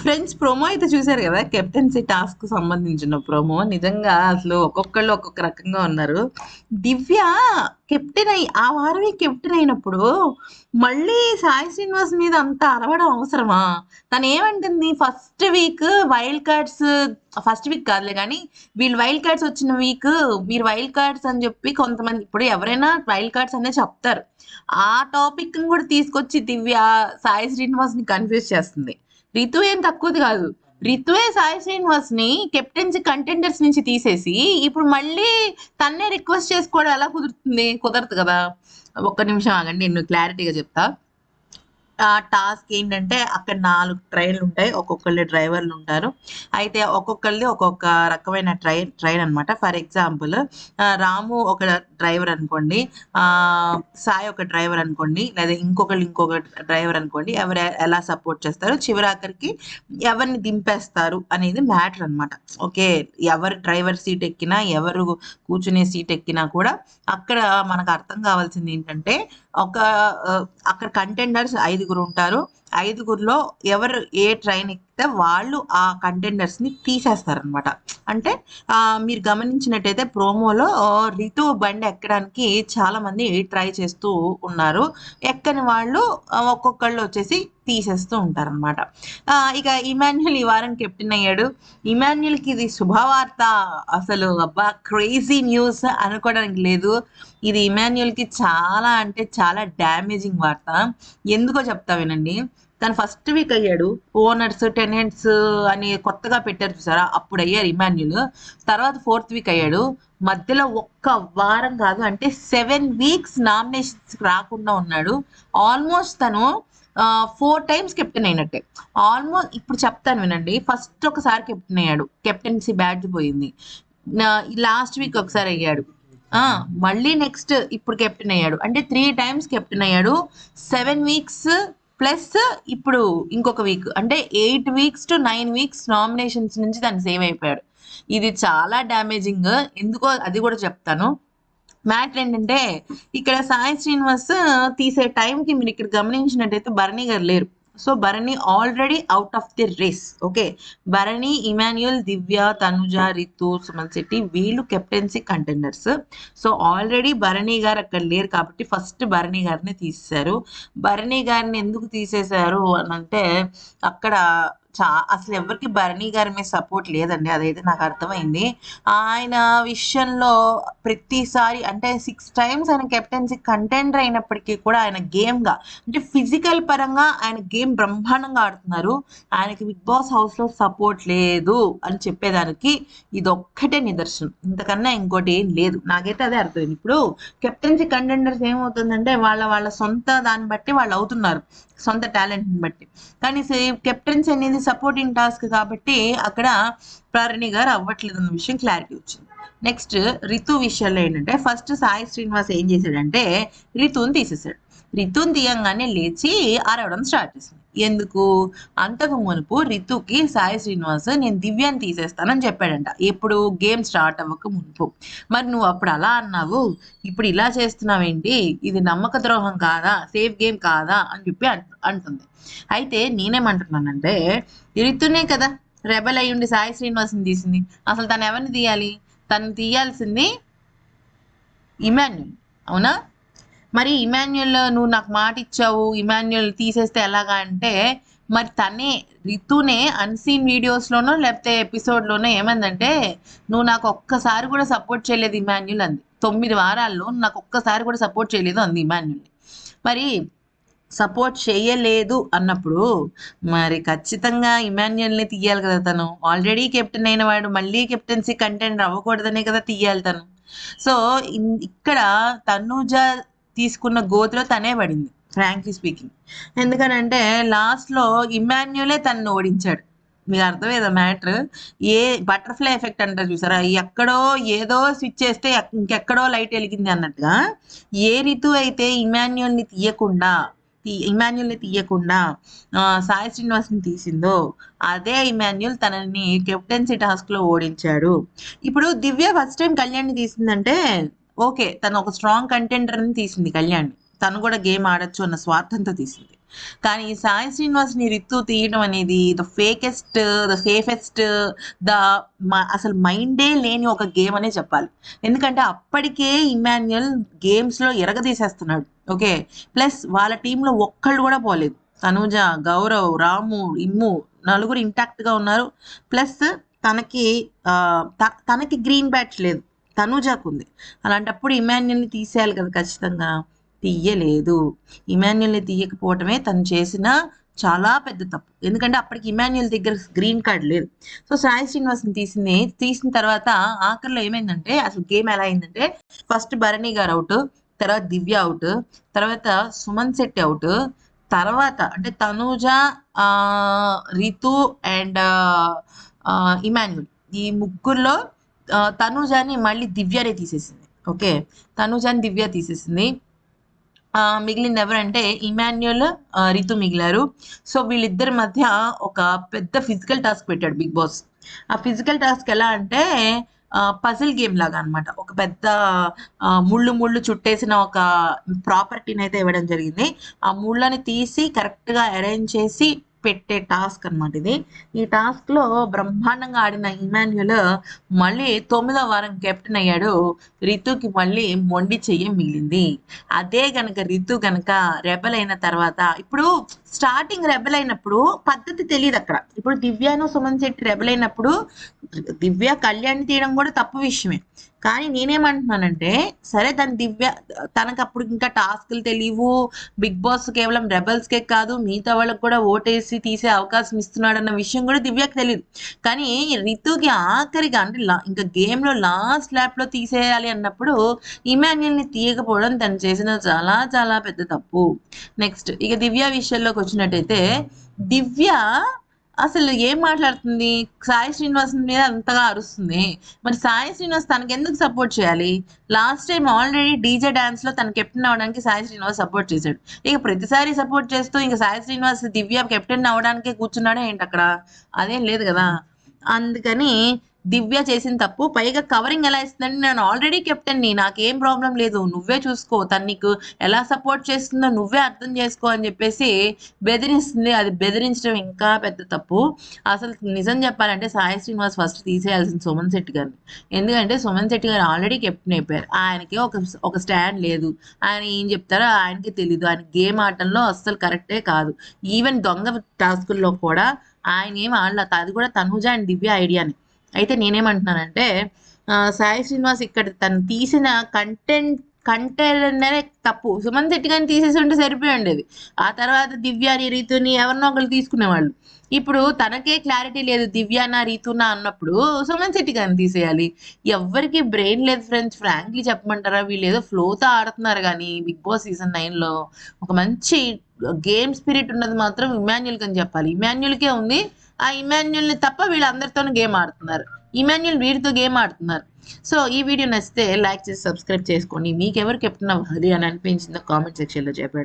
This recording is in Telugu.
ఫ్రెండ్స్ ప్రోమో అయితే చూశారు కదా? కెప్టెన్సీ టాస్క్ సంబంధించిన ప్రోమో. నిజంగా అసలు ఒక్కొక్కళ్ళు ఒక్కొక్క రకంగా ఉన్నారు. దివ్య కెప్టెన్ అయి ఆ వారమే కెప్టెన్ అయినప్పుడు మళ్ళీ సాయి శ్రీనివాస్ మీద అంత అరవడం అవసరమా? తను ఏమంటుంది? First week wild cards first week కాదులే కానీ వీళ్ళు వైల్డ్ కార్డ్స్ వచ్చిన వీక్ మీరు వైల్డ్ కార్డ్స్ అని చెప్పి కొంతమంది ఇప్పుడు ఎవరైనా వైల్డ్ కార్డ్స్ అనే చెప్తారు. ఆ టాపిక్ కూడా తీసుకొచ్చి దివ్య సాయి శ్రీనివాస్ని కన్ఫ్యూజ్ చేస్తుంది. రితు ఏం తక్కువది కాదు. రితువే సాయి శ్రీనివాస్ని కెప్టెన్సీ కంటెండర్స్ నుంచి తీసేసి ఇప్పుడు మళ్ళీ తన్నే రిక్వెస్ట్ చేసుకోవడం ఎలా కుదురుతుంది? కుదరదు కదా. ఒక్క నిమిషం ఆగండి నేను క్లారిటీగా చెప్తా. టాస్క్ ఏంటంటే అక్కడ నాలుగు ట్రైన్లు ఉంటాయి. ఒక్కొక్కళ్ళు డ్రైవర్లు ఉంటారు. అయితే ఒక్కొక్కళ్ళది ఒక్కొక్క రకమైన ట్రైన్ ట్రైన్ అనమాట ఫర్ ఎగ్జాంపుల్ రాము ఒక డ్రైవర్ అనుకోండి సాయి ఒక డ్రైవర్ అనుకోండి లేదా ఇంకొకళ్ళు ఇంకొక డ్రైవర్ అనుకోండి ఎవరు ఎలా సపోర్ట్ చేస్తారు చివరాఖరికి ఎవరిని దింపేస్తారు అనేది మ్యాటర్ అనమాట ఓకే ఎవరు డ్రైవర్ సీట్ ఎక్కినా ఎవరు కూర్చునే సీట్ ఎక్కినా కూడా అక్కడ మనకు అర్థం కావాల్సింది ఏంటంటే ఒక అక్కడ కంటెండర్స్ ఐదు ఐదుగురు ఉంటారు. ఐదుగురిలో ఎవరు ఏ ట్రైన్ ఎక్కితే వాళ్ళు ఆ కంటెండర్స్ని తీసేస్తారనమాట అంటే మీరు గమనించినట్టయితే ప్రోమోలో రితు బండి ఎక్కడానికి చాలామంది ట్రై చేస్తూ ఉన్నారు. ఎక్కని వాళ్ళు ఒక్కొక్కళ్ళు వచ్చేసి తీసేస్తూ ఉంటారనమాట ఇక ఇమాన్యుల్ ఈ వారం కెప్టెన్ అయ్యాడు. ఇమాన్యుల్కి ఇది శుభవార్త. అసలు అబ్బా క్రేజీ న్యూస్ అనుకోవడానికి లేదు. ఇది ఇమాన్యుల్కి చాలా అంటే చాలా డ్యామేజింగ్ వార్త. ఎందుకో చెప్తా వినండి. తను ఫస్ట్ వీక్ అయ్యాడు. ఓనర్స్ టెనెంట్స్ అని కొత్తగా పెట్టారు చూసారా? అప్పుడు అయ్యారు ఇమాన్యుల్ తర్వాత ఫోర్త్ వీక్ అయ్యాడు. మధ్యలో ఒక్క వారం కాదు అంటే సెవెన్ వీక్స్ నామినేషన్స్ రాకుండా ఉన్నాడు. ఆల్మోస్ట్ తను ఫోర్ టైమ్స్ కెప్టెన్ అయినట్టే. ఆల్మోస్ట్ ఇప్పుడు చెప్తాను వినండి. ఫస్ట్ ఒకసారి కెప్టెన్ అయ్యాడు. కెప్టెన్సీ బ్యాడ్జ్ పోయింది. లాస్ట్ వీక్ ఒకసారి అయ్యాడు. ఆ మళ్ళీ నెక్స్ట్ ఇప్పుడు కెప్టెన్ అయ్యాడు. అంటే త్రీ టైమ్స్ కెప్టెన్ అయ్యాడు. సెవెన్ వీక్స్ ప్లస్ ఇప్పుడు ఇంకొక వీక్ అంటే eight weeks to nine weeks nominations నుంచి తను సేవ్ అయిపోయాడు. ఇది చాలా డ్యామేజింగ్ ఎందుకో అది కూడా చెప్తాను. మ్యాటర్ ఏంటంటే ఇక్కడ సాయి శ్రీనివాస్ తీసే టైంకి మీరు ఇక్కడ గమనించినట్టయితే భరణి గారు లేరు. So Bharani already out of the race okay Bharani Emmanuel Divya Tanuja Ritu Suman Shetty వీళ్ళు captaincy contenders so already Bharani garu అక్కడ లేరు కాబట్టి ఫస్ట్ భరణి గారిని తీసేశారు. భరణి గారిని ఎందుకు తీసేశారు అని అంటే అక్కడ చా అసలు ఎవరికి భరణి గారి మీద సపోర్ట్ లేదండి అదైతే నాకు అర్థమైంది. ఆయన విషయంలో ప్రతిసారి అంటే సిక్స్ టైమ్స్ ఆయన కెప్టెన్సీ కంటెండర్ అయినప్పటికీ కూడా ఆయన గేమ్గా అంటే ఫిజికల్ పరంగా ఆయన గేమ్ బ్రహ్మాండంగా ఆడుతున్నారు. ఆయనకి బిగ్ బాస్ హౌస్లో సపోర్ట్ లేదు అని చెప్పేదానికి ఇది ఒక్కటే నిదర్శనం. ఇంతకన్నా ఇంకోటి ఏం లేదు. నాకైతే అదే అర్థమైంది. ఇప్పుడు కెప్టెన్సీ కంటెండర్స్ ఏమవుతుందంటే వాళ్ళ వాళ్ళ సొంత దాన్ని బట్టి వాళ్ళు అవుతున్నారు. సొంత టాలెంట్ని బట్టి. కానీ కెప్టెన్సీ అనేది సపోర్టింగ్ టాస్క్ కాబట్టి అక్కడ ప్రారణి గారు అవ్వట్లేదు అన్న విషయం క్లారిటీ వచ్చింది. నెక్స్ట్ రితు విషయంలో ఏంటంటే ఫస్ట్ సాయి శ్రీనివాస్ ఏం చేశాడంటే రితుని తీసేశాడు. రితుని తీయంగానే లేచి అరవడం స్టార్ట్ చేసింది. ఎందుకు? అంతకు మునుపు రితుకి సాయి శ్రీనివాస్ నేను దివ్యాన్ని తీసేస్తానని చెప్పాడంట. ఎప్పుడు? గేమ్ స్టార్ట్ అవ్వక మునుపు. మరి నువ్వు అప్పుడు అలా అన్నావు? ఇప్పుడు ఇలా చేస్తున్నావేంటి? ఇది నమ్మక ద్రోహం కాదా? సేఫ్ గేమ్ కాదా? అని చెప్పి అంటుంది. అయితే నేనేమంటున్నానంటే రితునే కదా రెబల్ అయ్యి ఉండి సాయి శ్రీనివాస్ని తీసింది. అసలు తను ఎవరిని తీయాలి? తను తీయాల్సింది ఇమాన్యుల్ అవునా? మరి ఇమాన్యుల్ నువ్వు నాకు మాట ఇచ్చావు ఇమాన్యుల్ తీసేస్తే ఎలాగా అంటే మరి తనే రితునే అన్సీన్ వీడియోస్లోనో లేకపోతే ఎపిసోడ్లోనో ఏమందంటే నువ్వు నాకు ఒక్కసారి కూడా సపోర్ట్ చేయలేదు ఇమాన్యుల్ అంది. తొమ్మిది వారాల్లో నాకు ఒక్కసారి కూడా సపోర్ట్ చేయలేదు అంది ఇమాన్యుల్ని. మరి సపోర్ట్ చేయలేదు అన్నప్పుడు మరి ఖచ్చితంగా ఇమాన్యుల్ని తీయాలి కదా తను. ఆల్రెడీ కెప్టెన్ అయిన వాడు మళ్ళీ కెప్టెన్సీ కంటెంట్ అవ్వకూడదనే కదా తీయాలి తను. సో ఇన్- ఇక్కడ తనుజ తీసుకున్న గోతిలో తనే పడింది ఫ్రాంక్లీ స్పీకింగ్ ఎందుకనంటే లాస్ట్లో ఇమాన్యులే తనను ఓడించాడు. మీకు అర్థమేదా మ్యాటర్? ఏ బటర్ఫ్లై ఎఫెక్ట్ అంటారు చూసారా? ఎక్కడో ఏదో స్విచ్ చేస్తే ఇంకెక్కడో లైట్ వెలిగింది అన్నట్టుగా ఏ రితు అయితే ఇమాన్యుల్ని తీయకుండా తీ- ఇమాన్యుల్ని తీయకుండా సాయి శ్రీనివాస్ని తీసిందో అదే ఇమాన్యుల్ తనని కెప్టెన్సీ టాస్క్లో ఓడించాడు. ఇప్పుడు దివ్య ఫస్ట్ టైం కళ్యాణ్ని తీసిందంటే ఓకే తను ఒక స్ట్రాంగ్ కంటెండర్ని తీసింది కళ్యాణ్ తను కూడా గేమ్ ఆడొచ్చు అన్న స్వార్థంతో తీసింది. కానీ సాయి శ్రీనివాస్ని రిత్తు తీయడం అనేది the fakest the safest the అసలు మైండే లేని ఒక గేమ్ అనే చెప్పాలి. ఎందుకంటే అప్పటికే ఇమాన్యుయల్ గేమ్స్లో ఎరగదీసేస్తున్నాడు. ఓకే ప్లస్ వాళ్ళ టీంలో ఒక్కళ్ళు కూడా పోలేదు. తనుజ గౌరవ్ రాము ఇమ్ము నలుగురు ఇంటాక్ట్గా ఉన్నారు. ప్లస్ తనకి త- తనకి గ్రీన్ బ్యాచ్ లేదు. తనుజాకు ఉంది అలాంటప్పుడు ఇమాన్యుల్ని తీసేయాలి కదా ఖచ్చితంగా. తీయలేదు. ఇమాన్యుల్ని తీయకపోవటమే తను చేసిన చాలా పెద్ద తప్పు. ఎందుకంటే అప్పటికి ఇమాన్యుల్ దగ్గర గ్రీన్ కార్డ్ లేదు. సో సాయి శ్రీనివాస్ని తీసింది తీసిన తర్వాత ఆఖరిలో ఏమైందంటే అసలు గేమ్ ఎలా అయిందంటే ఫస్ట్ భరణి గారు అవుట్ తర్వాత దివ్య అవుట్ తర్వాత సుమన్ శెట్టి అవుట్ తర్వాత అంటే తనూజ రితు అండ్ ఇమాన్యుల్. ఈ ముగ్గురులో తనుజాని మళ్ళీ దివ్యనే తీసేసింది. ఓకే? తనుజాని దివ్య తీసేసింది. మిగిలింది ఎవరంటే ఇమాన్యుయల్ రితు మిగిలారు. సో వీళ్ళిద్దరి మధ్య ఒక పెద్ద ఫిజికల్ టాస్క్ పెట్టాడు బిగ్ బాస్. ఆ ఫిజికల్ టాస్క్ ఎలా అంటే పజిల్ గేమ్ లాగా అనమాట ఒక పెద్ద ముళ్ళు ముళ్ళు చుట్టేసిన ఒక ప్రాపర్టీని అయితే ఇవ్వడం జరిగింది. ఆ ముళ్ళని తీసి కరెక్ట్గా అరేంజ్ చేసి పెట్టే టాస్క్ అన్నమాట ఇది. ఈ టాస్క్లో బ్రహ్మాండంగా ఆడిన ఇమాన్యుల్ మళ్ళీ తొమ్మిదో వారం కెప్టెన్ అయ్యాడు. రితుకి మళ్ళీ మొండి చెయ్యి మిగిలింది. అదే గనక రితు గనక రెబల్ అయిన తర్వాత ఇప్పుడు స్టార్టింగ్ రెబల్ అయినప్పుడు పద్ధతి తెలియదు అక్కడ. ఇప్పుడు దివ్యాను సుమన్ శెట్టి రెబల్ అయినప్పుడు దివ్య కళ్యాణ్ తీయడం కూడా తప్పు విషయమే. కానీ నేనేమంటున్నానంటే సరే తన దివ్య తనకు అప్పుడు ఇంకా టాస్క్లు తెలియవు బిగ్ బాస్ కేవలం రెబల్స్కే కాదు మిగతా వాళ్ళకి కూడా ఓటేసి తీసే అవకాశం ఇస్తున్నాడు అన్న విషయం కూడా దివ్యకి తెలియదు కానీ రితుకి ఆఖరిగా అంటే లా- ఇంకా గేమ్లో లాస్ట్ ల్యాప్లో తీసేయాలి అన్నప్పుడు ఇమాన్యుల్ని తీయకపోవడం తను చేసిన చాలా చాలా పెద్ద తప్పు. నెక్స్ట్ ఇక దివ్య విషయంలోకి వచ్చినట్టయితే దివ్య అసలు ఏం మాట్లాడుతుంది? సాయి శ్రీనివాస్ మీద అంతగా అరుస్తుంది. మరి సాయి శ్రీనివాస్ తనకి ఎందుకు సపోర్ట్ చేయాలి? లాస్ట్ టైం ఆల్రెడీ డీజే డాన్స్లో తన కెప్టెన్ అవడానికి సాయి శ్రీనివాస్ సపోర్ట్ చేశాడు. ఇక ప్రతిసారి సపోర్ట్ చేస్తూ ఇంకా సాయి శ్రీనివాస్ దివ్య కెప్టెన్ అవడానికే కూర్చున్నాడే ఏంటి అక్కడ? అదేం లేదు కదా. అందుకని దివ్య చేసిన తప్పు పైగా కవరింగ్ ఎలా ఇస్తుందంటే నేను ఆల్రెడీ కెప్టెన్ని నాకేం ప్రాబ్లం లేదు నువ్వే చూసుకో తను నీకు ఎలా సపోర్ట్ చేస్తుందో నువ్వే అర్థం చేసుకో అని చెప్పేసి బెదిరిస్తుంది. అది బెదిరించడం ఇంకా పెద్ద తప్పు. అసలు నిజం చెప్పాలంటే సాయి శ్రీనివాస్ ఫస్ట్ తీసేయాల్సిన సుమన్ శెట్టి గారిని. ఎందుకంటే సుమన్ శెట్టి గారు ఆల్రెడీ కెప్టెన్ అయిపోయారు. ఆయనకి ఒక ఒక స్టాండ్ లేదు. ఆయన ఏం చెప్తారో ఆయనకి తెలీదు. ఆయన గేమ్ ఆడటంలో అస్సలు కరెక్టే కాదు. ఈవెన్ దొంగ టాస్కుల్లో కూడా ఆయన ఏం ఆడలేదు. అది కూడా తనుజ అండ్ దివ్య ఐడియాని అయితే నేనేమంటున్నానంటే సాయి శ్రీనివాస్ ఇక్కడ తను తీసిన కంటెంట్ కంటెంట్ తప్పు. సుమన్ శెట్టి కానీ తీసేసి ఉంటే సరిపోయి ఉండేది ఆ తర్వాత దివ్యాని రీతుని ఎవరినో ఒకరు తీసుకునేవాళ్ళు. ఇప్పుడు తనకే క్లారిటీ లేదు దివ్యానా రీతునా అన్నప్పుడు సుమన్ శెట్టి కానీ తీసేయాలి. ఎవ్వరికి బ్రెయిన్ లేదు ఫ్రెండ్స్. ఫ్రాంక్లీ చెప్పమంటారా? వీళ్ళు ఏదో ఫ్లోతో ఆడుతున్నారు కానీ బిగ్ బాస్ సీజన్ నైన్లో ఒక మంచి గేమ్ స్పిరిట్ ఉన్నది మాత్రం ఇమాన్యుల్ అని చెప్పాలి. ఇమాన్యుల్కే ఉంది. ఆ ఇమాన్యుల్ని తప్ప వీళ్ళందరితోనూ గేమ్ ఆడుతున్నారు. ఇమాన్యుల్ వీరితో గేమ్ ఆడుతున్నారు. సో ఈ వీడియో నచ్చితే లైక్ చేసి సబ్స్క్రైబ్ చేసుకోండి. మీకు ఎవరు కెప్టెన్ అవ్వాలి అని And campaigns in the comment section, Algebra